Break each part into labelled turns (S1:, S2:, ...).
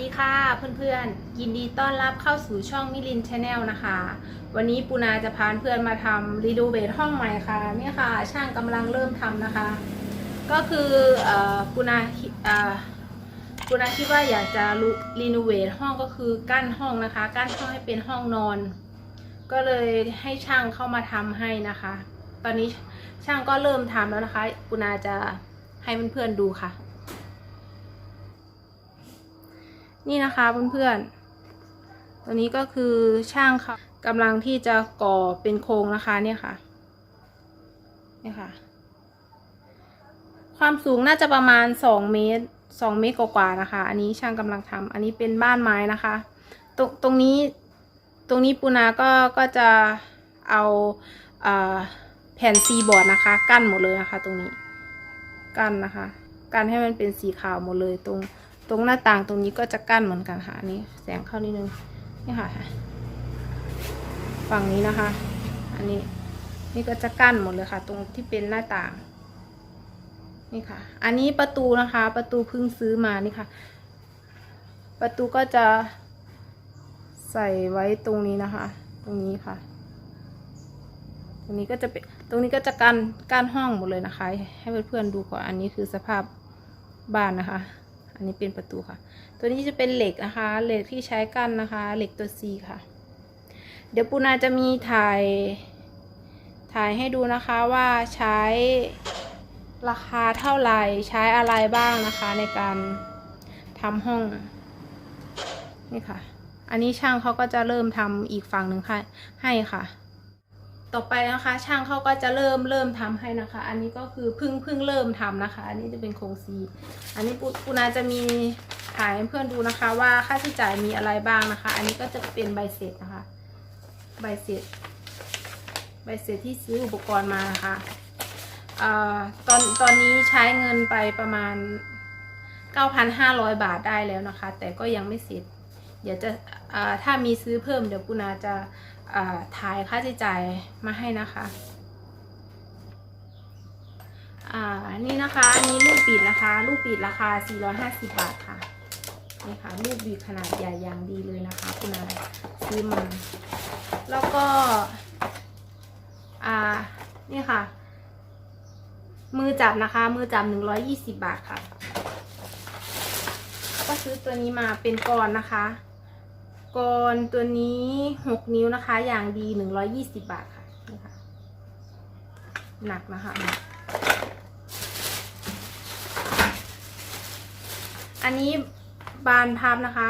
S1: ดีค่ะเพื่อนๆ ยินดีต้อนรับเข้าสู่ช่องมิลินชาแนลนะคะ วันนี้ปูนาจะพาเพื่อนมาทำรีโนเวทห้องใหม่ค่ะเนี่ยค่ะ ช่างกำลังเริ่มทำนะคะ ก็คืออปูนาปูนาคิดว่าอยากจะรีโนเวทห้องก็คือกั้นห้องนะคะ กั้นห้องให้เป็นห้องนอน ก็เลยให้ช่างเข้ามาทำให้นะคะ ตอนนี้ช่างก็เริ่มทำแล้วนะคะปูนาจะให้เพื่อนๆดูค่ะ นี่นะคะเพื่อนๆ ตัวนี้ก็คือช่างเขากำลังที่จะก่อเป็นโครงนะคะเนี่ยค่ะ เนี่ยค่ะ ความสูงน่าจะประมาณสองเมตรสองเมตรกว่าๆนะคะ อันนี้ช่างกำลังทำอันนี้เป็นบ้านไม้นะคะ ตรงตรงนี้ตรงนี้ปูนาก็ก็จะเอาอ่อแผ่นซีบอร์ดนะคะ กั้นหมดเลยนะคะ ตรงนี้ กั้นนะคะ กั้นให้มันเป็นสีขาวหมดเลยตรง ตรงหน้าต่างตรงนี้ก็จะกั้นเหมือนกันค่ะอันนี้แสงเข้านิดนึงนี่ค่ะ ฝั่งนี้นะคะ อันนี้นี่ก็จะกั้นหมดเลยค่ะ ตรงที่เป็นหน้าต่าง นี่ค่ะ อันนี้ประตูนะคะ ประตูเพิ่งซื้อมานี่ค่ะ ประตูก็จะใส่ไว้ตรงนี้นะคะ ตรงนี้ค่ะ ตรงนี้ก็จะเป็นตรงนี้ก็จะกั้นกั้นห้องหมดเลยนะคะ ให้เพื่อนๆดูก่อนอันนี้คือสภาพบ้านนะคะ อันนี้เป็นประตูค่ะ ตัวนี้จะเป็นเหล็กนะคะ เหล็กที่ใช้กันนะคะ เหล็กตัว C ค่ะ เดี๋ยวปูนาจะมีถ่าย ถ่ายให้ดูนะคะว่าใช้ราคาเท่าไหร่ ใช้อะไรบ้างนะคะในการทำห้อง นี่ค่ะ อันนี้ช่างเขาก็จะเริ่มทำอีกฝั่งหนึ่งค่ะให้ค่ะ ต่อไปนะคะ ช่างเขาก็จะเริ่มเริ่มทำให้นะคะ อันนี้ก็คือเพิ่งเพิ่งเริ่มทำนะคะ อันนี้จะเป็นโครงซี อันนี้ปูปูนาจะมีถ่ายให้เพื่อนดูนะคะ ว่าค่าใช้จ่ายมีอะไรบ้างนะคะ อันนี้ก็จะเป็นใบเสร็จนะคะ ใบเสร็จ ใบเสร็จที่ซื้ออุปกรณ์มานะคะอ่าตอนตอนนี้ใช้เงินไปประมาณ 9,500 บาทได้แล้วนะคะ แต่ก็ยังไม่เสร็จ เดี๋ยวจะอ่าถ้ามีซื้อเพิ่มเดี๋ยวปูนาจะ ถ่ายค่าใช้จ่ายมาให้นะคะอ่านี่นะคะ อันนี้ลูกบิดนะคะ ลูกบิดราคา 450 บาทค่ะ นี่ค่ะ ลูกบิดขนาดใหญ่อย่างดีเลยนะคะคุณนายซื้อมา แล้วก็ อ่า นี่ค่ะ มือจับนะคะ มือจับ 120 บาทค่ะ ก็ซื้อตัวนี้มาเป็นกรนะคะ กรตัวนี้6นิ้วนะคะ อย่างดี120บาทค่ะนี่ค่ะ หนักนะคะ อันนี้บานพับนะคะ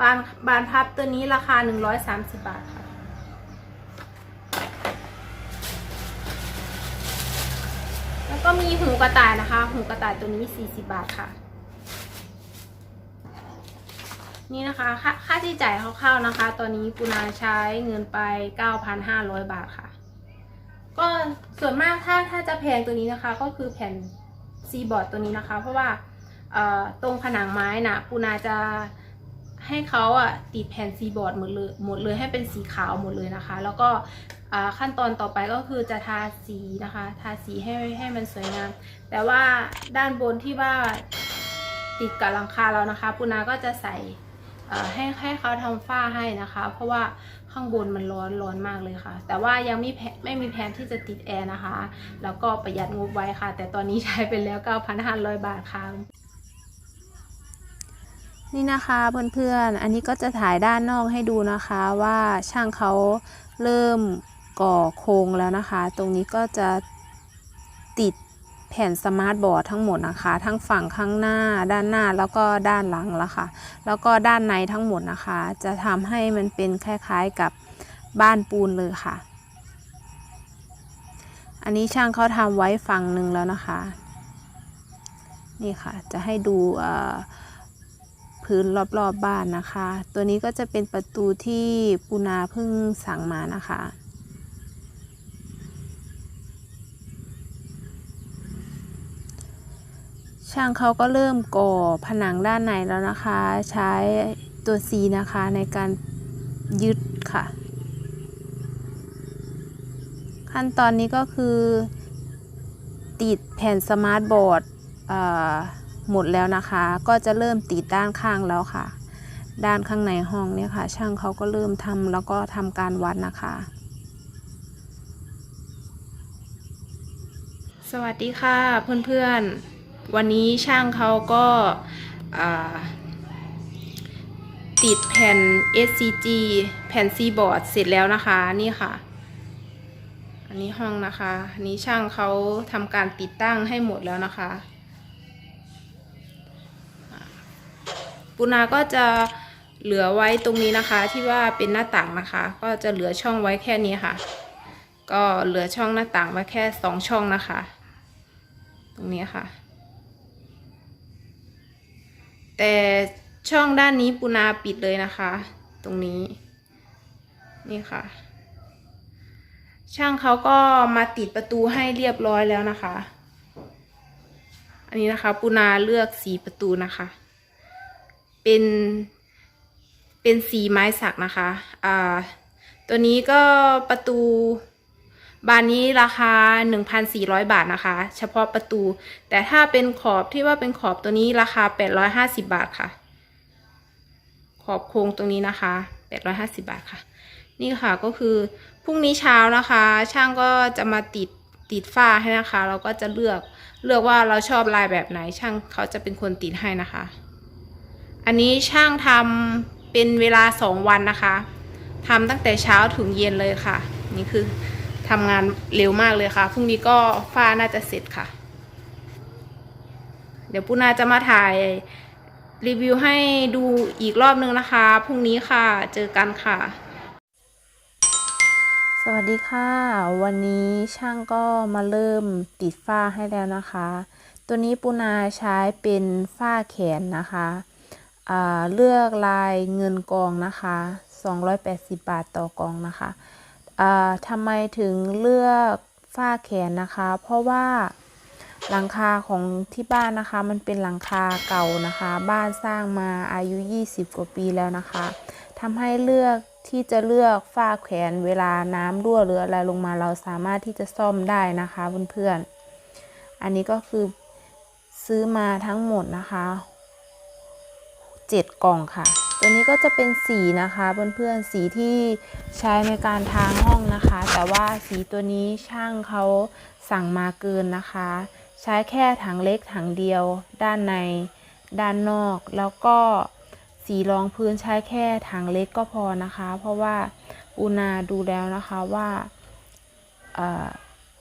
S1: บานบานพับตัวนี้ราคา130บาทค่ะแล้วก็มีหูกระต่ายนะคะ หูกระต่ายตัวนี้ 40 บาทค่ะ นี่นะคะค่าค่าที่จ่ายคร่าวๆนะคะ ตอนนี้ปูนาใช้เงินไป 9,500 บาทค่ะ ก็ส่วนมากถ้าถ้าจะแพงตัวนี้นะคะ ก็คือแผ่นซีบอร์ดตัวนี้นะคะ เพราะว่าตรงผนังไม้นะปูนาจะให้เขาอะติดแผ่นซีบอร์ดหมดเลยหมดเลยให้เป็นสีขาวหมดเลยนะคะ แล้วก็ขั้นตอนต่อไปก็คือจะทาสีนะคะ ทาสีให้ให้มันสวยงาม แต่ว่าด้านบนที่ว่าติดกับหลังคาเรานะคะ ปูนาก็จะใส่ ให้ให้เขาทำฝ้าให้นะคะ เพราะว่าข้างบนมันร้อนร้อนมากเลยค่ะ แต่ว่ายังไม่แพไม่มีแผนที่จะติดแอร์นะคะ แล้วก็ประหยัดงบไว้ค่ะ แต่ตอนนี้ใช้ไปแล้ว 9,500 บาทค่ะ
S2: นี่นะคะเพื่อนๆ อันนี้ก็จะถ่ายด้านนอกให้ดูนะคะว่าช่างเขาเริ่มก่อโครงแล้วนะคะ ตรงนี้ก็จะติด แผ่นสมาร์ทบอร์ดทั้งหมดนะคะ ทั้งฝั่งข้างหน้าด้านหน้าแล้วก็ด้านหลังแล้วค่ะ แล้วก็ด้านในทั้งหมดนะคะ จะทำให้มันเป็นคล้ายๆกับบ้านปูนเลยค่ะ อันนี้ช่างเขาทำไว้ฝั่งหนึ่งแล้วนะคะ นี่ค่ะ จะให้ดูเอ่อพื้นรอบๆบบ้านนะคะ ตัวนี้ก็จะเป็นประตูที่ปูนาเพิ่งสั่งมานะคะ ช่างเขาก็เริ่มก่อผนังด้านในแล้วนะคะ ใช้ตัว C นะคะในการยึดค่ะ ขั้นตอนนี้ก็คือ ติดแผ่นสมาร์ทบอร์ดหมดแล้วนะคะ ก็จะเริ่มติดด้านข้างแล้วค่ะ ด้านข้างในห้องเนี่ยค่ะ ช่างเขาก็เริ่มทำแล้วก็ทำการวัดนะคะ
S1: สวัสดีค่ะเพื่อนๆ วันนี้ช่างเขาก็าติดแผ่น SCG แผ่นซีบอร์ดเสร็จแล้วนะคะนี่ค่ะ อันนี้ห้องนะคะอันนี้ช่างเขาทำการติดตั้งให้หมดแล้วนะคะปุนาก็จะเหลือไว้ตรงนี้นะคะที่ว่าเป็นหน้าต่างนะคะ ก็จะเหลือช่องไว้แค่นี้ค่ะ ก็เหลือช่องหน้าต่างไว้แค่สองช่องนะคะ ตรงนี้ค่ะ แต่ช่องด้านนี้ปูนาปิดเลยนะคะ ตรงนี้ นี่ค่ะ ช่างเขาก็มาติดประตูให้เรียบร้อยแล้วนะคะ อันนี้นะคะปูนาเลือกสีประตูนะคะ เป็นเป็นสีไม้สักนะคะ อ่า ตัวนี้ก็ประตู บานนี้ราคา 1,400 บาทนะคะ เฉพาะประตู แต่ถ้าเป็นขอบที่ว่าเป็นขอบตัวนี้ราคา 850 บาทค่ะ ขอบโครงตรงนี้นะคะ 850 บาทค่ะ นี่ค่ะก็คือพรุ่งนี้เช้านะคะ ช่างก็จะมาติดติดฝ้าให้นะคะ เราก็จะเลือกเลือกว่าเราชอบลายแบบไหน ช่างเขาจะเป็นคนติดให้นะคะ อันนี้ช่างทำเป็นเวลา2วันนะคะทำตั้งแต่เช้าถึงเย็นเลยค่ะ นี่คือ ทำงานเร็วมากเลยค่ะ พรุ่งนี้ก็ฝ้าน่าจะเสร็จค่ะ เดี๋ยวปุนาจะมาถ่ายรีวิวให้ดูอีกรอบนึงนะคะ พรุ่งนี้ค่ะ เจอกันค่ะ
S2: สวัสดีค่ะ วันนี้ช่างก็มาเริ่มติดฝ้าให้แล้วนะคะ ตัวนี้ปูนาใช้เป็นฝ้าแขนนะคะเลือกลายเงินกองนะคะ 280 บาทต่อกองนะคะ ทำไมถึงเลือกฝ้าแขนนะคะ เพราะว่าหลังคาของที่บ้านนะคะ มันเป็นหลังคาเก่านะคะ บ้านสร้างมาอายุ 20 กว่าปีแล้วนะคะทำให้เลือกที่จะเลือกฝ้าแขวนเวลาน้ำรั่วหรืออะไรลงมาเราสามารถที่จะซ่อมได้นะคะเพื่อนๆ อันนี้ก็คือซื้อมาทั้งหมดนะคะ เจ็ดกล่องค่ะ ตัวนี้ก็จะเป็นสีนะคะเพื่อนๆสีที่ใช้ในการทางห้องนะคะ แต่ว่าสีตัวนี้ช่างเขาสั่งมาเกินนะคะ ใช้แค่ถังเล็กถังเดียว ด้านในด้านนอก แล้วก็สีรองพื้นใช้แค่ถังเล็กก็พอนะคะ เพราะว่าอูนาดูแล้วนะคะว่า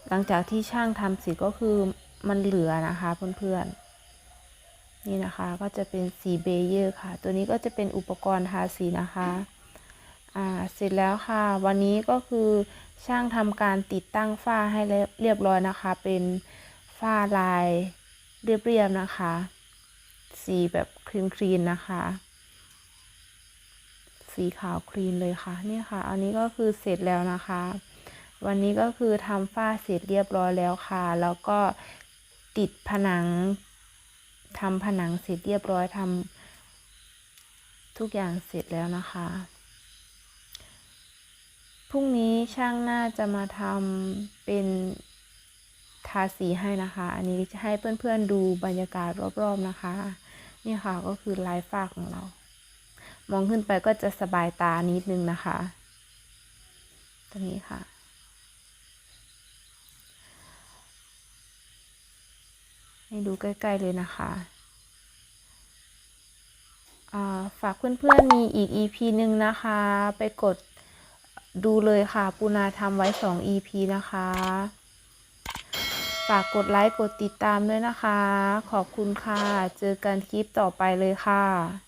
S2: หลังจากที่ช่างทำสร็จก็คือมันเหลือนะคะเพื่อนๆ นี่นะคะก็จะเป็นสีเบเยอร์ค่ะ ตัวนี้ก็จะเป็นอุปกรณ์ทาสีนะคะอ่าเสร็จแล้วค่ะ วันนี้ก็คือช่างทำการติดตั้งฝ้าให้เรียบร้อยนะคะ เป็นฝ้าลายเรียบๆนะคะ สีแบบคลีนๆนะคะ สีขาวคลีนเลยค่ะนี่ค่ะ อันนี้ก็คือเสร็จแล้วนะคะ วันนี้ก็คือทำฝ้าเสร็จเรียบร้อยแล้วค่ะ แล้วก็ติดผนัง ทำผนังเสร็จเรียบร้อยทำทุกอย่างเสร็จแล้วนะคะ พรุ่งนี้ช่างน่าจะมาทำเป็นทาสีให้นะคะ อันนี้จะให้เพื่อนๆดูบรรยากาศรอบๆนะคะ นี่ค่ะก็คือลายฝ้าของเรา มองขึ้นไปก็จะสบายตานิดนึงนะคะ ตรงนี้ค่ะ ให้ดูใกล้ ๆ เลยนะคะอ่าฝากเพื่อนๆมีอีก EP หนึ่งนะคะ ไปกดดูเลยค่ะ ปูนาทำไว้ 2 EP นะคะ ฝากกดไลค์ กดติดตามด้วยนะคะ ขอบคุณค่ะ เจอกันคลิปต่อไปเลยค่ะ